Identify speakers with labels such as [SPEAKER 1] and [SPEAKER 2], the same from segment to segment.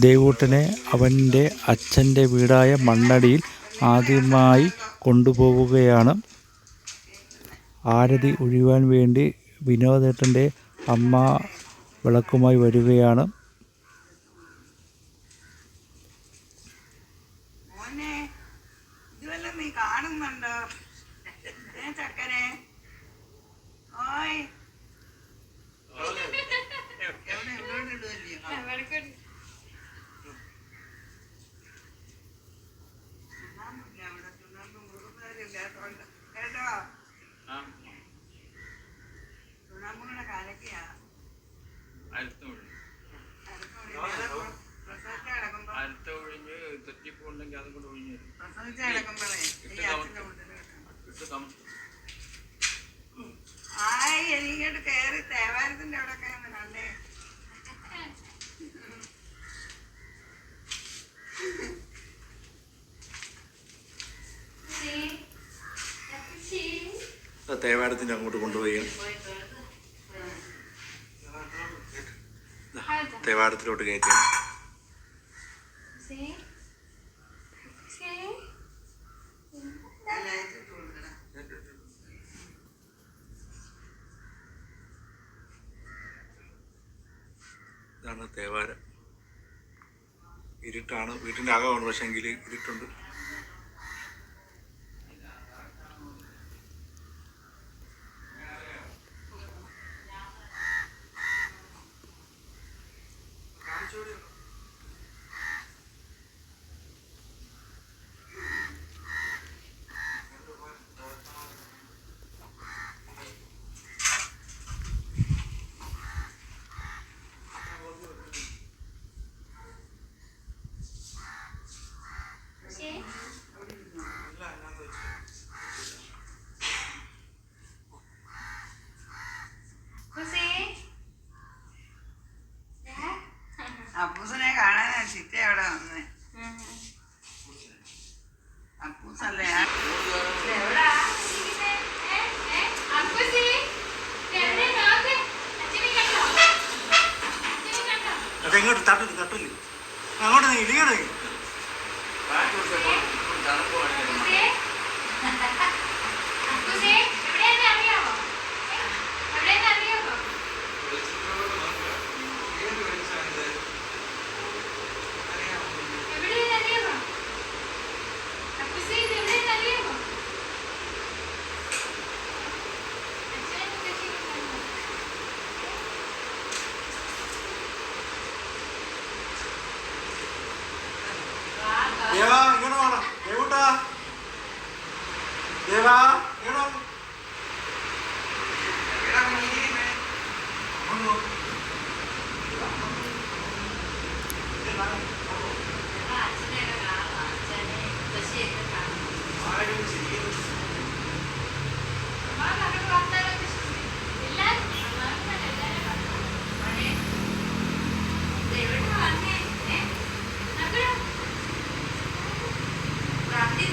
[SPEAKER 1] ദേവൂട്ടനെ അവന്റെ അച്ഛന്റെ വീടായ മണ്ണടിയിൽ ആദ്യമായി കൊണ്ടുപോവുകയാണ്. ആരതി ഒഴിയുവാൻ വേണ്ടി വിനോദേട്ടന്റെ അമ്മ വിളക്കുമായി വരികയാണ്.
[SPEAKER 2] മോനെ ഇതുവല്ലം നീ കാണുന്നുണ്ടോ? ചക്കനെ? ഓയ്
[SPEAKER 3] അടുത്ത ഒഴിഞ്ഞ്. തെറ്റിപ്പുണ്ടെങ്കിൽ അതും കൂടെ ഒഴിഞ്ഞു.
[SPEAKER 2] പ്രസവിച്ച് തേവാരത്തിന്റെ
[SPEAKER 4] അങ്ങോട്ട് കൊണ്ടുപോയി തേവാരത്തിലോട്ട്
[SPEAKER 2] കയറ്റുക
[SPEAKER 4] ഇതാണ് തേവാരം. ഇരുട്ടാണ് വീട്ടിന്റെ അകമാണ് പക്ഷെങ്കിൽ ഇരുട്ടുണ്ട്.
[SPEAKER 2] Thank you. അപ്പൂസല്ലേ ആ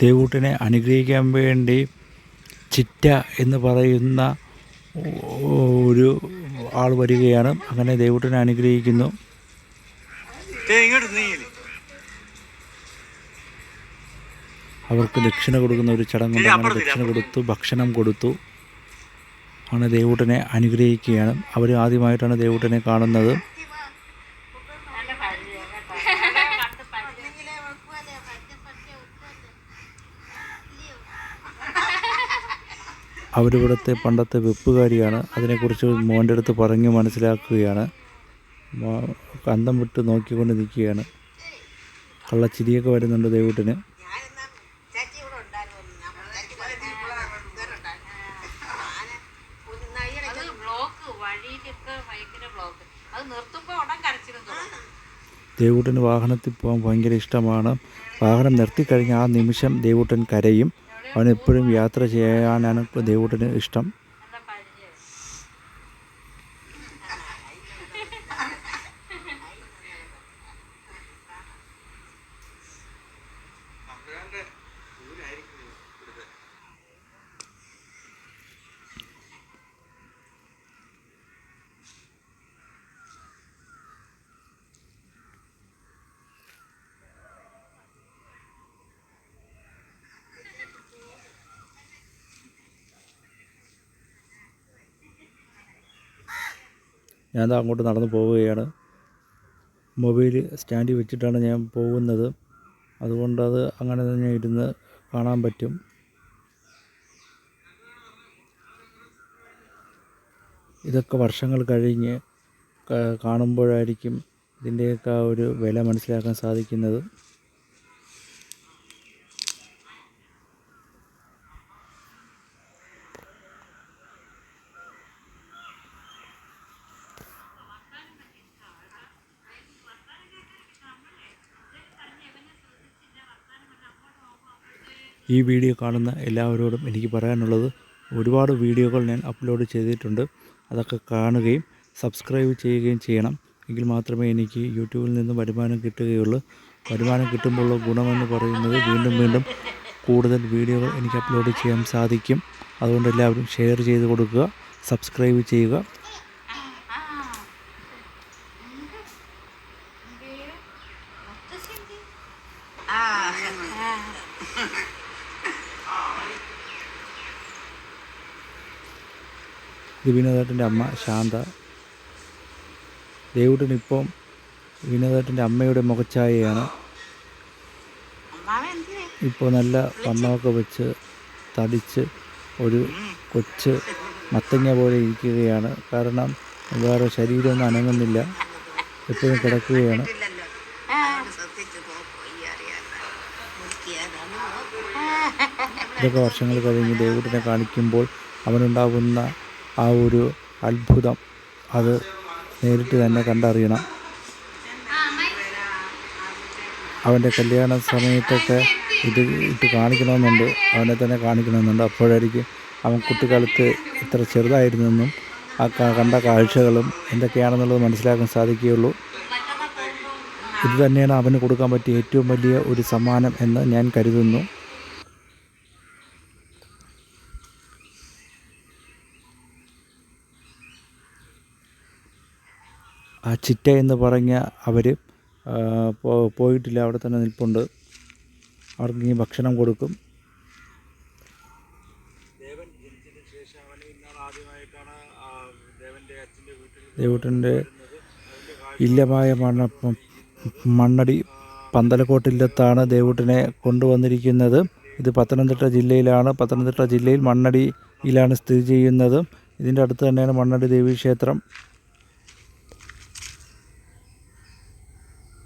[SPEAKER 1] ദേവൂട്ടിനെ അനുഗ്രഹിക്കാൻ വേണ്ടി ചിറ്റ എന്ന് പറയുന്ന ഒരു ആൾ വരികയാണ്. അങ്ങനെ ദേവൂട്ടിനെ അനുഗ്രഹിക്കുന്നു. അവർക്ക് ദക്ഷിണ കൊടുക്കുന്ന ഒരു ചടങ്ങുണ്ട് അങ്ങനെ ദക്ഷിണ കൊടുത്തു ഭക്ഷണം കൊടുത്തു. അങ്ങനെ ദേവൂട്ടനെ അനുഗ്രഹിക്കുകയാണ്. അവർ ആദ്യമായിട്ടാണ് ദേവൂട്ടനെ കാണുന്നത്. അവരിവിടുത്തെ പണ്ടത്തെ വെപ്പുകാരിയാണ്. അതിനെക്കുറിച്ച് മോന്റെ അടുത്ത് പറഞ്ഞ് മനസ്സിലാക്കുകയാണ്. കന്തം വിട്ട് നോക്കിക്കൊണ്ട് നിൽക്കുകയാണ്. കള്ളച്ചിരിയൊക്കെ വരുന്നുണ്ട്
[SPEAKER 5] തുടങ്ങും
[SPEAKER 1] ദേവൂട്ടന് വാഹനത്തിൽ പോകാൻ ഭയങ്കര ഇഷ്ടമാണ്. വാഹനം നിർത്തിക്കഴിഞ്ഞ ആ നിമിഷം ദേവൂട്ടൻ കരയും. അവൻ എപ്പോഴും യാത്ര ചെയ്യാനാണ് ദൈവത്തിന് ഇഷ്ടം
[SPEAKER 5] നല്ല പരിചയം
[SPEAKER 1] ഞാൻ അങ്ങോട്ട് നടന്നു പോവുകയാണ്. മൊബൈൽ സ്റ്റാൻഡിൽ വെച്ചിട്ടാണ് ഞാൻ പോകുന്നത്. അതുകൊണ്ടത് അങ്ങനെ തന്നെ ഇരുന്ന് കാണാൻ പറ്റും. ഇതൊക്കെ വർഷങ്ങൾ കഴിഞ്ഞ് കാണുമ്പോഴായിരിക്കും ഇതിന്റെയൊക്കെ ആ ഒരു വില മനസ്സിലാക്കാൻ സാധിക്കുന്നത്. ഈ വീഡിയോ കാണുന്ന എല്ലാവരോടും എനിക്ക് പറയാനുള്ളത് ഒരുപാട് വീഡിയോകൾ ഞാൻ അപ്ലോഡ് ചെയ്തിട്ടുണ്ട്. അതൊക്കെ കാണുകയും സബ്സ്ക്രൈബ് ചെയ്യുകയും ചെയ്യണം. എങ്കിൽ മാത്രമേ എനിക്ക് യൂട്യൂബിൽ നിന്ന് വരുമാനം കിട്ടുകയുള്ളൂ. വരുമാനം കിട്ടുമ്പോഴുള്ള ഗുണമെന്ന് പറയുന്നത് വീണ്ടും വീണ്ടും കൂടുതൽ വീഡിയോകൾ എനിക്ക് അപ്ലോഡ് ചെയ്യാൻ സാധിക്കും. അതുകൊണ്ട് എല്ലാവരും ഷെയർ ചെയ്ത് കൊടുക്കുക സബ്സ്ക്രൈബ് ചെയ്യുക. ഇത് വിനോദേട്ടന്റെ അമ്മ ശാന്ത. ദേവുട്ടിനിപ്പം വിനോദേട്ടന്റെ അമ്മയുടെ മുഖച്ഛായയാണ് ഇപ്പോൾ നല്ല വണ്ണമൊക്കെ വെച്ച് തടിച്ച് ഒരു കൊച്ച് മത്തങ്ങ പോലെ ഇരിക്കുകയാണ്. കാരണം വേറെ ശരീരമൊന്നും അനങ്ങുന്നില്ല. എപ്പോഴും കിടക്കുകയാണ്. ഇതൊക്കെ വർഷങ്ങൾ കഴിഞ്ഞ് ദേവുട്ടിനെ കാണിക്കുമ്പോൾ അവനുണ്ടാകുന്ന ആ ഒരു അത്ഭുതം അത് നേരിട്ട് തന്നെ കണ്ടറിയണം. അവന്റെ കല്യാണ സമയത്തൊക്കെ ഇത് ഇട്ട് കാണിക്കണമെന്നുണ്ട്. അവനെ തന്നെ കാണിക്കണമെന്നുണ്ട്. അപ്പോഴായിരിക്കും അവൻ കുട്ടിക്കാലത്ത് ഇത്ര ചെറുതായിരുന്നെന്നും ആ കണ്ട കാഴ്ചകളും എന്തൊക്കെയാണെന്നുള്ളത് മനസ്സിലാക്കാൻ സാധിക്കുകയുള്ളൂ. ഇത് തന്നെയാണ് അവന് കൊടുക്കാൻ പറ്റിയ ഏറ്റവും വലിയ ഒരു സമ്മാനം എന്ന് ഞാൻ കരുതുന്നു. ആ ചിറ്റ എന്ന് പറഞ്ഞ അവർ പോയിട്ടില്ല അവിടെ തന്നെ നിൽപ്പുണ്ട്. അവർക്ക് ഇനി ഭക്ഷണം കൊടുക്കും. ദേവൂട്ടന്റെ ഇല്ലമായ മണ്ണ മണ്ണടി പന്തലക്കോട്ടില്ലത്താണ് ദേവൂട്ടിനെ കൊണ്ടുവന്നിരിക്കുന്നത്. ഇത് പത്തനംതിട്ട ജില്ലയിലാണ്. പത്തനംതിട്ട ജില്ലയിൽ മണ്ണടിയിലാണ് സ്ഥിതി ചെയ്യുന്നത്. ഇതിന്റെ അടുത്ത് തന്നെയാണ് മണ്ണടി ദേവീക്ഷേത്രം.